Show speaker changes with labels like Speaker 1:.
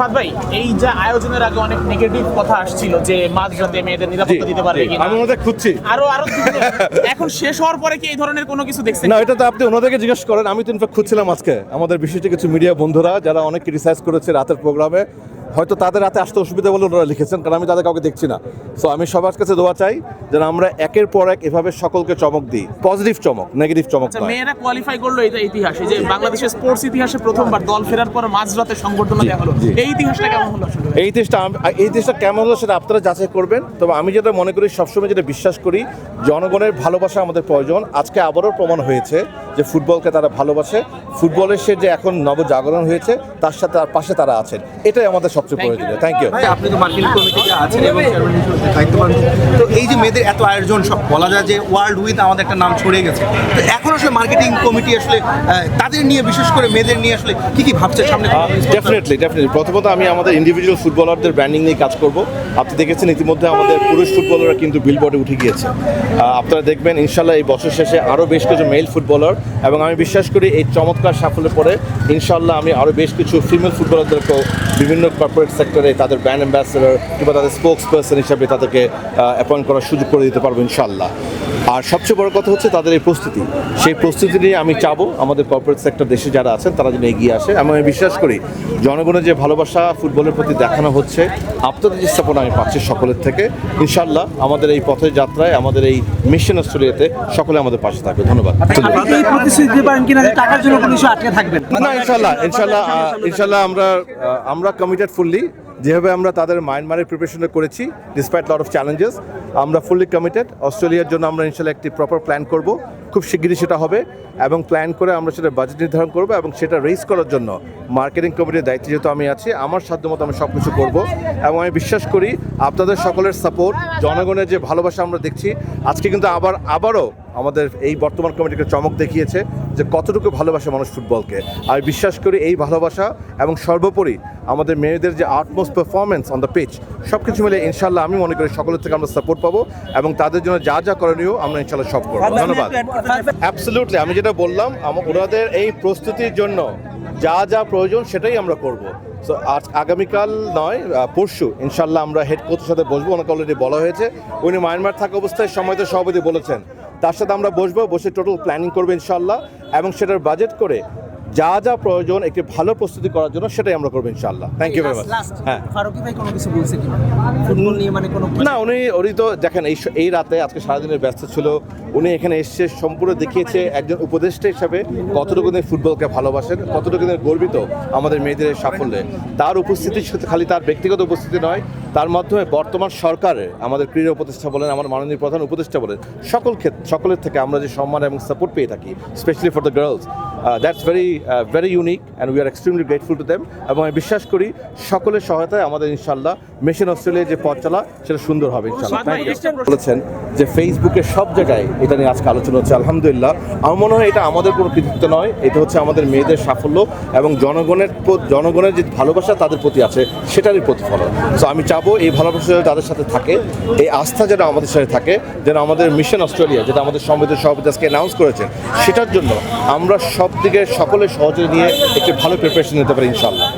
Speaker 1: ফাদ ভাই এই যে আয়োজনের আগে অনেক নেগেটিভ কথা আসছিল যে মাঝরাতে মেয়েদের নিরাপত্তা দিতে পারবে কিনা।
Speaker 2: আমি ওনাদের খুঁজছি।
Speaker 1: আরও আরও এখন শেষ হওয়ার পরে কি এই ধরনের কোনো কিছু দেখছেন?
Speaker 2: না এটা তো আপনি ওনাদেরকে জিজ্ঞেস করেন আমি তো ইনফ্যাক্ট খুঁজছিলাম আজকে। আমাদের বিশেষ কিছু মিডিয়া বন্ধুরা যারা অনেক রিসার্চ করেছে রাতের প্রোগ্রামে হয়তো তাদের হাতে আসতে অসুবিধা বলে ওনারা লিখেছেন কারণ আমি তাদের কাউকে দেখছি না। সো আমি সবার কাছে দোয়া চাই যেন আমরা একের পর এক এভাবে সকলকে চমক দিই। পজিটিভ চমক নেগেটিভ চমক
Speaker 1: আচ্ছা মেয়েরা কোয়ালিফাই করল এটা ইতিহাসে যে বাংলাদেশের স্পোর্টস ইতিহাসে প্রথমবার দল ফেরার পর মাঝরাতে সংবর্ধনা দেওয়া হলো। এই ইতিহাসটা কেমন হলো
Speaker 2: এই ইতিহাসটা এই ইতিহাসটা কেমন হলো সেটা আপনারা যাচাই করবেন। তবে আমি যেটা মনে করি সবসময় যেটা বিশ্বাস করি জনগণের ভালোবাসা আমাদের প্রয়োজন। আজকে আবারও প্রমাণ হয়েছে যে ফুটবলকে তারা ভালোবাসে ফুটবলের সে যে এখন নবজাগরণ হয়েছে তার সাথে তার পাশে তারা আছেন। এটাই আমাদের সবচেয়ে প্রয়োজনীয়। থ্যাংক ইউ
Speaker 3: আপনি তো মার্কিন কমিটিতে আছেন এবং মেয়েদের এত আয়োজন সব বলা যায় যে ওয়ার্ল্ড উইথ আমাদের একটা নাম ছড়িয়ে গেছে। তো এখন আসলে মার্কেটিং কমিটি আসলে তাদের নিয়ে বিশেষ করে মেয়েদের নিয়ে আসলে কি কি ভাবছে সামনে?
Speaker 2: ডেফিনেটলি ডেফিনেটলি প্রথমত আমি আমাদের ইন্ডিভিজুয়াল ফুটবলারদের ব্র্যান্ডিং নিয়ে কাজ করব। আপনি দেখেছেন ইতিমধ্যে আমাদের পুরুষ ফুটবলাররা কিন্তু বিলবোর্ডে উঠে গিয়েছে। আপনারা দেখবেন, ইনশাল্লাহ এই বছর শেষে আরও বেশ কিছু মেল ফুটবলার এবং আমি বিশ্বাস করি এই চমৎকার সাফল্যের পরে ইনশাল্লাহ আমি আরও বেশ কিছু ফিমেল ফুটবলারদেরকেও বিভিন্ন কর্পোরেট সেক্টরে তাদের ব্র্যান্ড অ্যাম্বাসেডর কিংবা তাদের স্পোক্স পার্সন হিসাবে তাদেরকে অ্যাপয়েন্ট করার সুযোগ করে দিতে পারব ইনশাল্লাহ আর সবচেয়ে বড় কথা হচ্ছে তাদের এই প্রস্তুতি। সেই প্রস্তুতি নিয়ে আমি চাবো আমাদের কর্পোরেট সেক্টর দেশে যারা আছেন তারা যেন এগিয়ে আসে। আমি বিশ্বাস করি জনগণের যে ভালোবাসা ফুটবলের প্রতি দেখানো হচ্ছে আপনাদের যে সাপোর্ট আমি পাচ্ছি সকলের থেকে ইনশাল্লাহ আমাদের এই পথের যাত্রায় আমাদের এই মিশন অস্ট্রেলিয়াতে সকলে আমাদের পাশে থাকবে। ধন্যবাদ। না ইনশাল্লাহ ইনশাল্লাহ ইনশাল্লাহ আমরা আমরা কমিটেড ফুললি যেভাবে আমরা তাদের মায়ানমারের প্রিপারেশন করেছি ডিসপাইট লট অফ চ্যালেঞ্জেস আমরা ফুললি কমিটেড অস্ট্রেলিয়ার জন্য আমরা ইনশাল্লাহ একটি প্রপার প্ল্যান করব। খুব শিগগিরই সেটা হবে এবং প্ল্যান করে আমরা সেটা বাজেট নির্ধারণ করব এবং সেটা রেজ করার জন্য মার্কেটিং কমিটির দায়িত্বে যেহেতু আমি আছি আমার সাধ্যমতো আমি সব কিছু করব এবং আমি বিশ্বাস করি আপনাদের সকলের সাপোর্ট জনগণের যে ভালোবাসা আমরা দেখছি আজকে কিন্তু আবার আবারও আমাদের এই বর্তমান কমিটিকে চমক দেখিয়েছে যে কতটুকু ভালোবাসে মানুষ ফুটবলকে। আমি বিশ্বাস করি এই ভালোবাসা এবং সর্বোপরি আমাদের মেয়েদের যে utmost performance on the pitch সব কিছু মিলে ইনশাল্লাহ আমি মনে করি সকলের থেকে আমরা সাপোর্ট পাবো এবং তাদের জন্য যা যা করণীয় আমরা ইনশাল্লাহ সব করব। ধন্যবাদ। অ্যাবসলিউটলি আমি যেটা বললাম ওনাদের এই প্রস্তুতির জন্য যা যা প্রয়োজন সেটাই আমরা করব। সো আজ আগামীকাল নয় পরশু ইনশাল্লাহ আমরা হেড কোচের সাথে বসবো ওনাকে অলরেডি বলা হয়েছে। উনি মায়ানমার থাকা অবস্থায় সময়তে সভাপতি বলেছেন। তার সাথে আমরা বসবো বসে টোটাল প্ল্যানিং করব ইনশাল্লাহ এবং সেটার বাজেট করে যা যা প্রয়োজন একটি ভালো প্রস্তুতি করার জন্য সেটাই আমরা করব ইনশাল্লাহ থ্যাংক ইউ ভেরি মাচ হ্যাঁ।
Speaker 3: ফারুকি ভাই কোনো কিছু বলছে কিনা? মানে
Speaker 2: না, উনি উনি তো দেখেন, এই এই রাতে আজকে সারাদিনের ব্যস্ত ছিল। উনি এখানে এসে সম্পূর্ণ দেখিয়েছে একজন উপদেষ্টা হিসাবে কতটুকু ফুটবলকে ভালোবাসেন, কতটুকু গর্বিত আমাদের মেয়েদের সাফল্যে। তার উপস্থিতি খালি তার ব্যক্তিগত উপস্থিতি নয়, তার মাধ্যমে বর্তমান সরকারের আমাদের ক্রীড়া উপদেষ্টা বলেন, আমার মাননীয় প্রধান উপদেষ্টা বলেন, সকল ক্ষেত্রে সকলের থেকে আমরা যে সম্মান এবং সাপোর্ট পেয়ে থাকি specially for the girls that's very very unique and we are extremely grateful to them এবং আমি বিশ্বাস করি সকলের সহায়তায় আমাদের ইনশাল্লাহ মিশন অস্ট্রেলিয়া যে পথ চলা সেটা সুন্দর হবে বলেছেন যে ফেসবুকে সব জায়গায় এটা নিয়ে আজকে আলোচনা হচ্ছে আলহামদুলিল্লাহ। আমার মনে হয় এটা আমাদের কোনো কৃতিত্ব নয় এটা হচ্ছে আমাদের মেয়েদের সাফল্য এবং জনগণের জনগণের যে ভালোবাসা তাদের প্রতি আছে সেটারই প্রতিফলন। সো আমি চাবো এই ভালোবাসা যেন তাদের সাথে থাকে এই আস্থা যেন আমাদের সাথে থাকে যেন আমাদের মিশন অস্ট্রেলিয়া যেটা আমাদের সংবিধান সভাপতি আজকে অ্যানাউন্স করেছেন সেটার জন্য আমরা সব দিকে সকলে সহযোগী নিয়ে একটি ভালো প্রিপারেশন নিতে পারি ইনশাল্লাহ